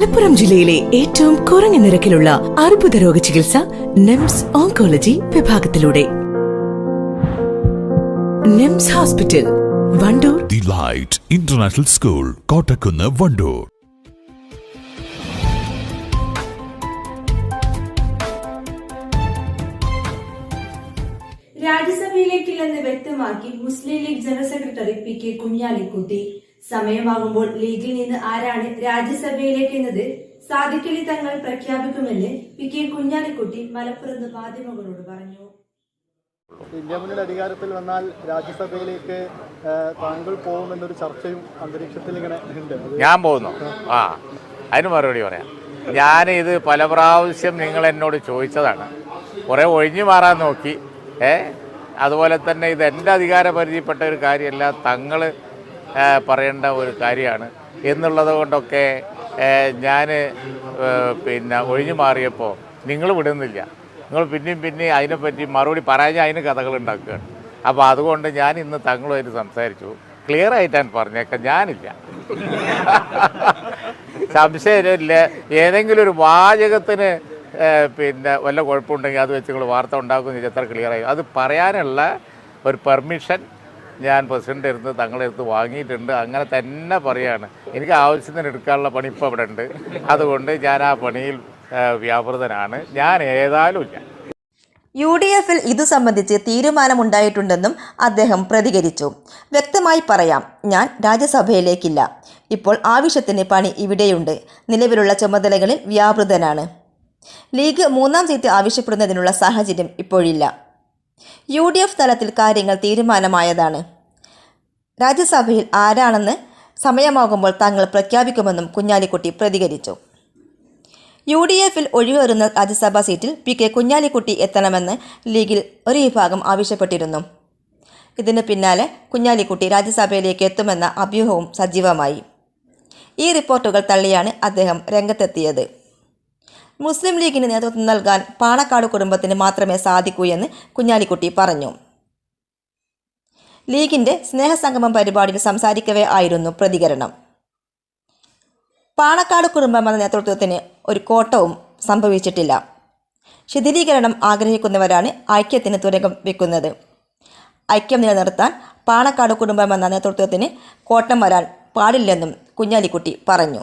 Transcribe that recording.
മലപ്പുറം ജില്ലയിലെ ഏറ്റവും കുറഞ്ഞ നിരക്കിലുള്ള അർബുദ രോഗ ചികിത്സ NIMS oncology വിഭാഗത്തിലൂടെ. NIMS hospital Wandoor. The light international school Kottakkunnu Wandoor. രാജ്യസഭയിലേക്കില്ലെന്ന് വ്യക്തമാക്കി Muslim League general secretary P K Kunhalikutty. സമയമാകുമ്പോൾ ലീഗിൽ നിന്ന് ആരാണ് രാജ്യസഭയിലേക്ക് എന്നത് സാധിക്കലി തങ്ങൾ പ്രഖ്യാപിക്കുമെന്ന് പി കെ കുഞ്ഞാലിക്കുട്ടി മലപ്പുറത്ത് മാധ്യമങ്ങളോട് പറഞ്ഞു. ഇന്ത്യ മുന്നിൽ അധികാരത്തിൽ വന്നാൽ രാജ്യസഭയിലേക്ക് താങ്കൾ പോകുമെന്നൊരു ചർച്ചയും അന്തരീക്ഷത്തിൽ ഇങ്ങനെ ഉണ്ട്. ഞാൻ പോകുന്നു. ആ അതിന് മറുപടി പറയാം. ഞാൻ ഇത് പല പ്രാവശ്യം നിങ്ങൾ എന്നോട് ചോദിച്ചതാണ്. കുറേ ഒഴിഞ്ഞു മാറാൻ നോക്കി. ഏ അതുപോലെ തന്നെ ഇത് എന്റെ അധികാര പരിധിപ്പെട്ട ഒരു കാര്യമല്ല. തങ്ങൾ പറയേണ്ട ഒരു കാര്യമാണ്. എന്നുള്ളത് കൊണ്ടൊക്കെ ഞാൻ പിന്നെ ഒഴിഞ്ഞു മാറിയപ്പോൾ നിങ്ങൾ വിടുന്നില്ല. നിങ്ങൾ പിന്നെയും പിന്നെയും അതിനെപ്പറ്റി മറുപടി പറയാൻ അതിന് കഥകൾ ഉണ്ടാക്കുകയാണ്. അപ്പോൾ അതുകൊണ്ട് ഞാൻ ഇന്ന് തങ്ങളുമായിട്ട് സംസാരിച്ചു. ക്ലിയർ ആയിട്ടാണ് പറഞ്ഞേക്കാം. ഞാനില്ല. സംശയമില്ല. ഏതെങ്കിലും ഒരു വാചകത്തിന് പിന്നെ വല്ല കുഴപ്പമുണ്ടെങ്കിൽ അത് വെച്ച് നിങ്ങൾ വാർത്ത ഉണ്ടാക്കുന്ന എത്ര ക്ലിയർ ആയി. അത് പറയാനുള്ള ഒരു പെർമിഷൻ ഞാൻ പ്രസിഡന്റ് അടുത്ത് തങ്ങളുടെ അടുത്ത് വാങ്ങിയിട്ടുണ്ട്. അങ്ങനെ തന്നെ പറയാണ്. എനിക്ക് ആവശ്യത്തിന് എടുക്കാനുള്ള പണി ഇപ്പോൾ ഇവിടെ ഉണ്ട്. അതുകൊണ്ട് ഞാൻ ആ പണിയിൽ വ്യാപൃതനാണ്. ഞാൻ ഏതായാലും ഇല്ല. യു ഡി എഫിൽ ഇതു സംബന്ധിച്ച് തീരുമാനമുണ്ടായിട്ടുണ്ടെന്നും അദ്ദേഹം പ്രതികരിച്ചു. വ്യക്തമായി പറയാം ഞാൻ രാജ്യസഭയിലേക്കില്ല. ഇപ്പോൾ ആവശ്യത്തിന് പണി ഇവിടെയുണ്ട്. നിലവിലുള്ള ചുമതലകളിൽ വ്യാപൃതനാണ്. ലീഗ് മൂന്നാം സീറ്റ് ആവശ്യപ്പെടുന്നതിനുള്ള സാഹചര്യം ഇപ്പോഴില്ല. യു ഡി എഫ് തലത്തിൽ കാര്യങ്ങൾ തീരുമാനമായതാണ്. രാജ്യസഭയിൽ ആരാണെന്ന് സമയമാകുമ്പോൾ താങ്കൾ പ്രഖ്യാപിക്കുമെന്നും കുഞ്ഞാലിക്കുട്ടി പ്രതികരിച്ചു. യു ഡി എഫിൽ ഒഴിവേറുന്ന രാജ്യസഭാ സീറ്റിൽ പി കെ കുഞ്ഞാലിക്കുട്ടി എത്തണമെന്ന് ലീഗിൽ ഒരു വിഭാഗം ആവശ്യപ്പെട്ടിരുന്നു. ഇതിന് പിന്നാലെ കുഞ്ഞാലിക്കുട്ടി രാജ്യസഭയിലേക്ക് എത്തുമെന്ന അഭ്യൂഹവും സജീവമായി. ഈ റിപ്പോർട്ടുകൾ തള്ളിയാണ് അദ്ദേഹം രംഗത്തെത്തിയത്. മുസ്ലിം ലീഗിന് നേതൃത്വം നൽകാൻ പാണക്കാട് കുടുംബത്തിന് മാത്രമേ സാധിക്കൂ എന്ന് കുഞ്ഞാലിക്കുട്ടി പറഞ്ഞു. ലീഗിന്റെ സ്നേഹസംഗമം പരിപാടിയിൽ സംസാരിക്കവേ ആയിരുന്നു പ്രതികരണം. പാണക്കാട് കുടുംബം എന്ന നേതൃത്വത്തിന് ഒരു കോട്ടവും സംഭവിച്ചിട്ടില്ല. ശിഥിലീകരണം ആഗ്രഹിക്കുന്നവരാണ് ഐക്യത്തിന് തുരങ്കം വെക്കുന്നത്. ഐക്യം നിലനിർത്താൻ പാണക്കാട് കുടുംബം എന്ന നേതൃത്വത്തിന് കോട്ടം വരാൻ പാടില്ലെന്നും കുഞ്ഞാലിക്കുട്ടി പറഞ്ഞു.